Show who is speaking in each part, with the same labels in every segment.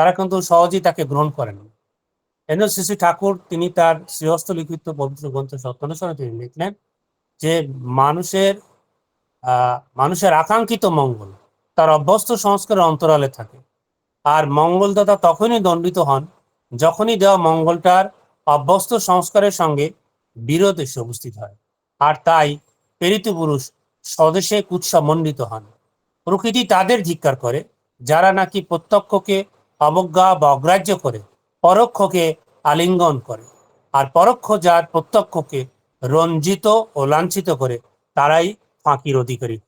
Speaker 1: তারা কিন্তু সহজেই তাকে গ্রহণ করেন এন শ্রী ঠাকুর, তিনি তার শ্রীহস্ত লিখিত পবিত্র গ্রন্থ সত্যানুসরণে তিনি লিখলেন যে, মানুষের মানুষের আকাঙ্ক্ষিত মঙ্গল তার অভ্যস্ত সংস্কারের অন্তরালে থাকে। আর মঙ্গলদাতা তখনই দণ্ডিত হন যখনই দেওয়া মঙ্গলটার অভ্যস্ত সংস্কারের সঙ্গে বিরোধ এসে উপস্থিত হয়। আর তাই প্রেরিত পুরুষ স্বদেশে কুৎসমণ্ডিত হন। প্রকৃতি তাদের ধিক্কার করে, যারা নাকি প্রত্যক্ষকে অবজ্ঞা বা অগ্রাহ্য করে, পরোক্ষকে আলিঙ্গন করে। আর পরোক্ষ যার প্রত্যক্ষকে রঞ্জিত ও লাঞ্ছিত করে, তারাই ফাঁকির অধিকারী।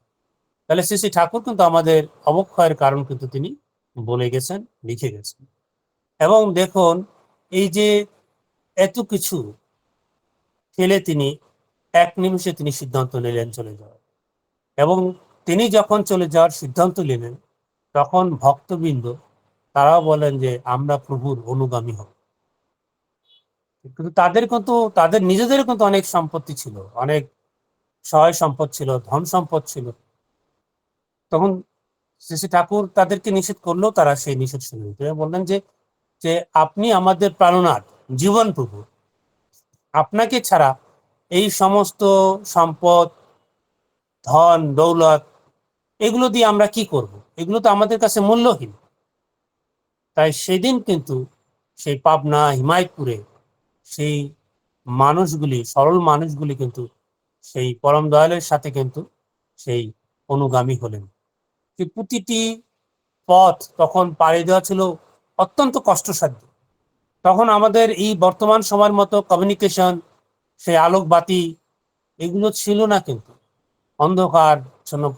Speaker 1: তাহলে শ্রী শ্রী ঠাকুর কিন্তু আমাদের অবক্ষয়ের কারণ কিন্তু তিনি বলে গেছেন, লিখে গেছেন। এবং দেখুন, এই যে এত কিছু ফেলে তিনি, এক নিমিষে তিনি সিদ্ধান্ত নিলেন চলে যাওয়ার। এবং তিনি যখন চলে যাওয়ার সিদ্ধান্ত নিলেন, তখন ভক্তবৃন্দ তারাও বলেন যে আমরা প্রভুর অনুগামী হব। কিন্তু তাদের কিন্তু, তাদের নিজেদের কিন্তু অনেক সম্পত্তি ছিল, অনেক সহায় সম্পদ ছিল, ধন সম্পদ ছিল। তখন শ্রী ঠাকুর তাদেরকে নিষেধ করলেও তারা সেই নিষেধ শুনে তিনি বললেন যে যে আপনি আমাদের প্রাণনাথ, জীবন প্রভু। আপনাকে ছাড়া এই সমস্ত সম্পদ, ধন, দৌলত, এগুলো দিয়ে আমরা কি করব? এগুলো তো আমাদের কাছে মূল্যহীন। তাই সেদিন কিন্তু সেই পাবনা, হিমায়তপুরে সেই মানুষগুলি, সরল মানুষগুলি কিন্তু সেই পরম দয়ালের সাথে কিন্তু সেই অনুগামী হলেন। প্রতিটি পথ তখন পাড়ি দেওয়া ছিল অত্যন্ত কষ্টসাধ্য। তখন আমাদের এই বর্তমান সময়ের মতো কমিউনিকেশন সেই আলোক বাতি এগুলো ছিল না কিন্তু। অন্ধকার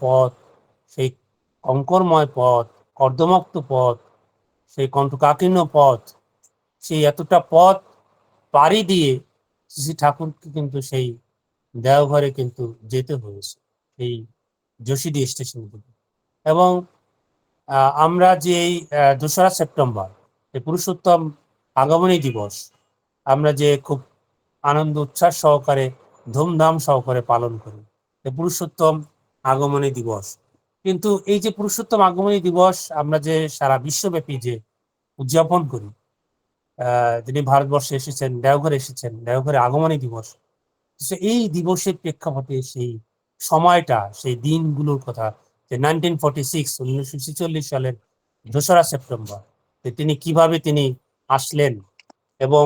Speaker 1: পথ, সেই কঙ্করময় পথ, কর্দমক্ত পথ সেই কণ্ঠকাকীর্ণ পথ, সেই এতটা পথ পাড়ি দিয়ে শ্রী ঠাকুরকে কিন্তু সেই দেওঘরে কিন্তু যেতে হয়েছে এই যোশীডি স্টেশন থেকে এবং আমরা যে এই দোসরা সেপ্টেম্বর, এই পুরুষোত্তম আগমনী দিবস, আমরা যে খুব আনন্দ উচ্ছ্বাস সহকারে, ধুমধাম সহকারে পালন করি, এই পুরুষোত্তম আগমনী দিবস। কিন্তু এই যে পুরুষোত্তম আগমনী দিবস, আমরা যে সারা বিশ্বব্যাপী যে উদযাপন করি। যিনি ভারতবর্ষে এসেছেন, দেওঘরে এসেছেন, দেওঘরে আগমনী দিবস। এই দিবসের প্রেক্ষাপটে সেই সময়টা, সেই দিনগুলোর কথা, যে নাইনটিন ফর্টি সিক্স উনিশশো ছেচল্লিশ সালের দোসরা সেপ্টেম্বর তিনি কীভাবে তিনি আসলেন এবং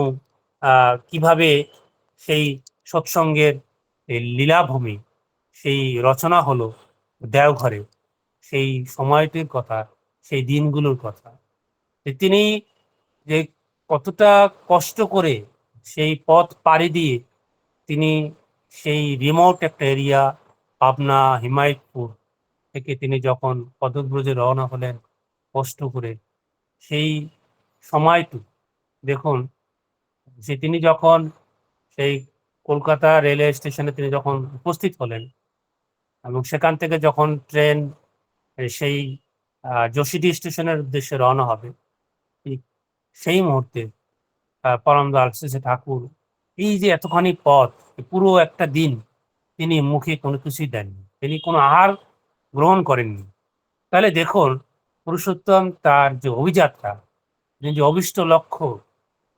Speaker 1: কীভাবে সেই সৎসঙ্গের লীলাভূমি, সেই রচনা হলো দেওঘরে। সেই সময়টির কথা, সেই দিনগুলোর কথা। তিনি যে কতটা কষ্ট করে সেই পথ পাড়ি দিয়ে তিনি সেই রিমোট একটা এরিয়া পাবনা, হিমায়তপুর থেকে তিনি যখন পদব্রজে রওনা হলেন, কষ্ট করে সেই সময়টু দেখুন, যে তিনি যখন সেই কলকাতা রেলওয়ে স্টেশনে তিনি যখন উপস্থিত হলেন এবং সেখান থেকে যখন ট্রেন, সেই যোশীডি স্টেশনের উদ্দেশ্যে রওনা হবে সেই মুহূর্তে পরম শ্রী শ্রী ঠাকুর এই যে এতখানি পথ পুরো একটা দিন তিনি মুখে কোনো কিছুই দেননি। তিনি কোনো আহার গ্রহণ করেননি। তাহলে দেখুন, পুরুষোত্তম তার যে অভিযাত্রা, তিনি যে অভিষ্ট লক্ষ্য,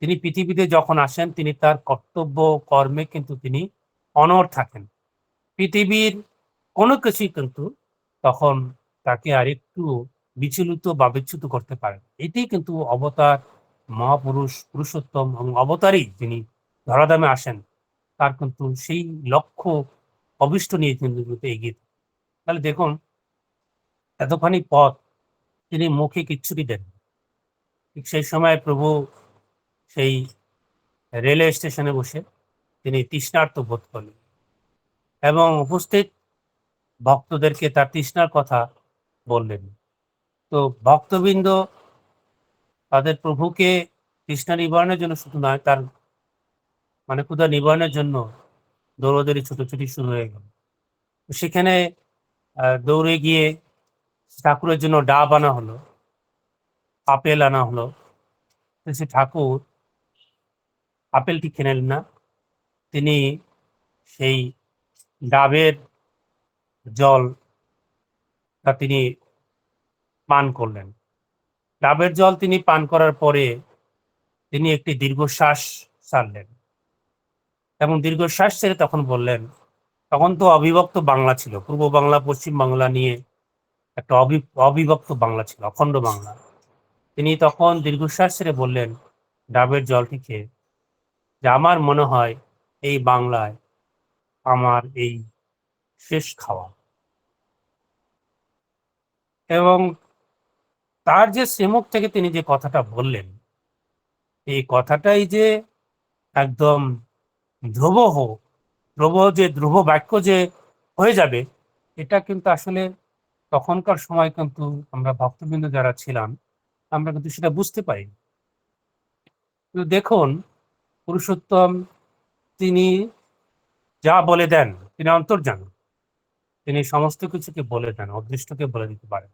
Speaker 1: তিনি পৃথিবীতে যখন আসেন, তিনি তার কর্তব্য, কর্মে কিন্তু তিনি অনড় থাকেন। পৃথিবীর কোনো কিছুই কিন্তু তখন তাকে আর একটু বিচলিত বা বিচ্যুত করতে পারেন। এটি কিন্তু অবতার মহাপুরুষ, পুরুষোত্তম এবং অবতারই যিনি ধরাধামে আসেন, তার কিন্তু সেই লক্ষ্য, অভিষ্ট নিয়ে কিন্তু এগিয়ে। তাহলে দেখুন, এতখানি পথ তিনি মুখে কিচ্ছুটি দেন ঠিক সেই সময় প্রভু সেই রেলওয়ে স্টেশনে বসে তিনি তৃষ্ণার্ত বোধ করলেন এবং উপস্থিত ভক্তদেরকে তার তৃষ্ণার কথা বললেন তো ভক্তবৃন্দ তাদের প্রভুকে তৃষ্ণা নিবারণের জন্য শুধু নয়, তার মানে ক্ষুধা নিবারণের জন্য দৌড়দৌড়ি ছুটোছুটি শুরু হয়ে গেল। সেখানে দৌড়ে গিয়ে ঠাকুরের জন্য ডাব আনা হলো, আপেল আনা হলো। সে ঠাকুর আপেলটি কিনেন না, তিনি সেই ডাবের জল তা তিনি পান করলেন। ডাবের জল তিনি পান করার পরে তিনি একটি দীর্ঘশ্বাস ছাড়লেন। এবং দীর্ঘশ্বাস ছেড়ে তখন বললেন, তখন তো অবিভক্ত বাংলা ছিল। পূর্ব বাংলা, পশ্চিম বাংলা নিয়ে একটা অবি- অবিভক্ত বাংলা ছিল, অখণ্ড বাংলা। তিনি তখন দীর্ঘশ্বাস ছেড়ে বললেন, ডাবের জলটি খেয়ে যে আমার মনে হয় এই বাংলায় আমার এই শেষ খাওয়া। এবং তার যে শ্রীমুখ থেকে তিনি যে কথাটা বললেন, এই কথাটাই যে একদম ধ্রুব হোক ধ্রুব যে, ধ্রুব বাক্য যে হয়ে যাবে, এটা কিন্তু আসলে তখনকার সময় কিন্তু আমরা ভক্তবৃন্দ যারা ছিলাম, আমরা কিন্তু সেটা বুঝতে পারি কিন্তু দেখুন, পুরুষোত্তম তিনি যা বলে দেন, তিনি অন্তর্জান তিনি সমস্ত কিছুকে বলে দেন, অদৃষ্টকে বলে দিতে পারেন।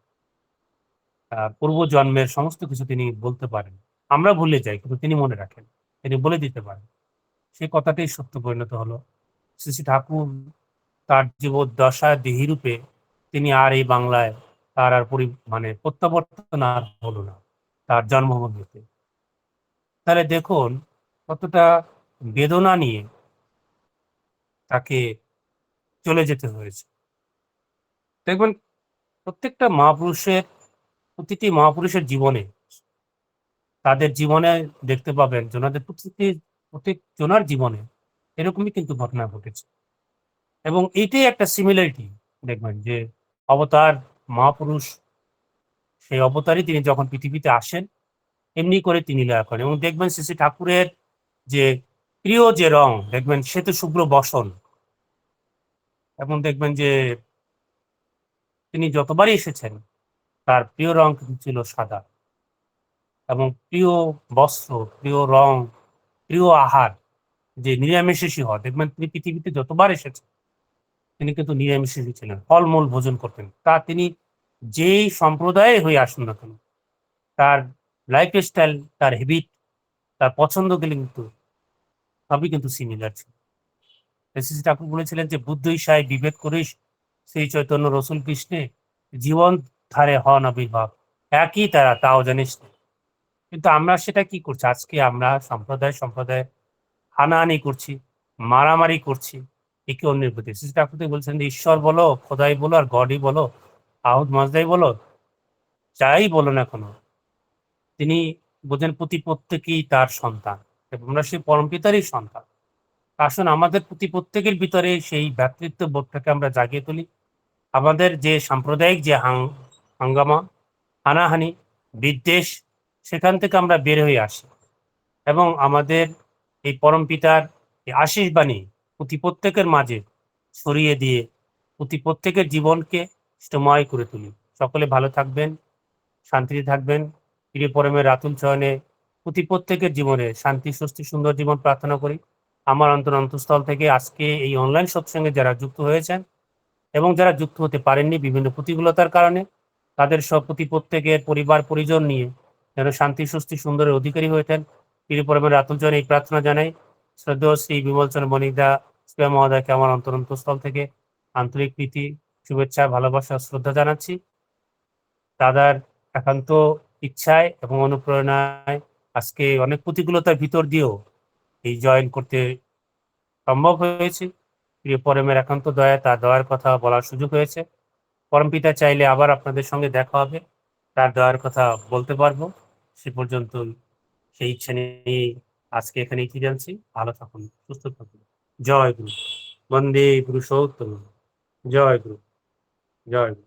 Speaker 1: পূর্ব জন্মের সমস্ত কিছু তিনি বলতে পারেন। আমরা ভুলে যাই, কিন্তু তিনি মনে রাখেন। তিনি বলে দিতে পারেন। সেই কথাটাই সত্য পরিণত হলো। শ্রী শ্রী ঠাকুর তার জীবদ্দশা দেহিরূপে তিনি আর এই বাংলায় তার আর পরি মানে প্রত্যাবর্তন আর হলো না, তার জন্মভূমিতে তাহলে দেখুন কতটা বেদনা নিয়ে তাকে চলে যেতে হয়েছে। দেখবেন প্রত্যেকটা মহাপুরুষের প্রতিটি মহাপুরুষের জীবনে তাদের জীবনে দেখতে পাবেন জনাদের প্রতিটি প্রত্যেক জনার জীবনে এরকমই কিন্তু ঘটনা ঘটেছে। এবং এইটাই একটা সিমিলারিটি দেখবেন যে অবতার, মহাপুরুষ, সেই অবতারই তিনি যখন পৃথিবীতে আসেন, এমনি করে তিনি লীলা করেন। এবং দেখবেন শ্রী শ্রী ঠাকুরের যে প্রিয় যে রং, দেখবেন শ্বেত শুভ্র বসন। এবং দেখবেন যে তিনি যতবারই এসেছেন তার প্রিয় রং কিন্তু ছিল সাদা। এবং প্রিয় বস্ত্র, প্রিয় রং, প্রিয় আহার যে নিরামিষেষী হওয়া, দেখবেন তিনি পৃথিবীতে যতবার এসেছেন, তিনি কিন্তু নিরামিষেষী ছিলেন, ফলমূল ভোজন করতেন। তা তিনি যেই সম্প্রদায়ে হয়ে আসুন না কেন, তার লাইফ স্টাইল তার হেবিট তার পছন্দগুলি কিন্তু সবই কিন্তু সিমিলার ছিল। শ্রী ঠাকুর বলেছিলেন যে বুদ্ধ ইসাই বিভেদ করিস, সেই চৈতন্য রসুল কৃষ্ণে জীবন ধারে হন আবির্ভাব একই তারা, তাও জানিস কিন্তু আমরা সেটা কি করছি? আজকে আমরা সম্প্রদায় সম্প্রদায় হানাহানি করছি, মারামারি করছি, একে অন্যের প্রতি। শ্রী ঠাকুর বলছেন যে, ঈশ্বর বলো, খোদাই বলো, আর গডই বলো আহুদ মাজদাই বলো, যাই বলো না কোনো, তিনি বোঝেন প্রতি প্রত্যেকেই তার সন্তান আমরা সেই পরমপিতারই সন্তান। আসুন, আমাদের প্রতি প্রত্যেকের ভিতরে সেই ভ্রাতৃত্ব বোধটাকে আমরা জাগিয়ে তুলি। আমাদের যে সাম্প্রদায়িক যে হাং- হাঙ্গামা, হানাহানি, বিদ্বেষ, সেখান থেকে আমরা বের হয়ে আসি। এবং আমাদের এই পরমপিতার এই আশীষ বাণী প্রতি প্রত্যেকের মাঝে ছড়িয়ে দিয়ে প্রতি প্রত্যেকের জীবনকে সুময় করে তুলি। সকলে ভালো থাকবেন, শান্তিতে থাকবেন। প্রিয় পরমের রাতুল চয়নে প্রতি প্রত্যেকের জীবনে শান্তি, স্বস্তি, সুন্দর জীবন প্রার্থনা করি। আমার অন্তর অন্তঃস্থল থেকে আজকে এই অনলাইন সৎসঙ্গে যারা যুক্ত হয়েছেন এবং যারা যুক্ত হতে পারেননি বিভিন্ন প্রতিকূলতার কারণে তাদের সব প্রতি প্রত্যেকের পরিবার, পরিজন নিয়ে যেন শান্তি স্বস্তি সুন্দরের অধিকারী হয়েছেন প্রিয় পরমের রাতুল চয়নে এই প্রার্থনা জানাই। শ্রদ্ধেয় শ্রী বিমলচন্দ্র বণিকদা শ্রেয়া মহোদয়কে আমার অন্তর অন্তঃস্থল থেকে আন্তরিক প্রীতি, শুভেচ্ছা, ভালোবাসা, শ্রদ্ধা জানাচ্ছি। দাদার একান্ত ইচ্ছায় এবং অনুপ্রেরণায় আজকে অনেক প্রতিকূলতার ভিতর দিয়েও এই জয়েন করতে সম্ভব হয়েছে। প্রিয় পরমের একান্ত দয়া, তার দয়ার কথা বলার সুযোগ হয়েছে। পরম পিতা চাইলে আবার আপনাদের সঙ্গে দেখা হবে। তার দয়ার কথা বলতে পারব। সে পর্যন্ত সেই ইচ্ছা নিয়ে আজকে এখানে কি জানছি ভালো থাকুন, সুস্থ থাকুন। জয় গুরু। বন্দে গুরু সৌত্তম জয় গুরু। জয় গুরু।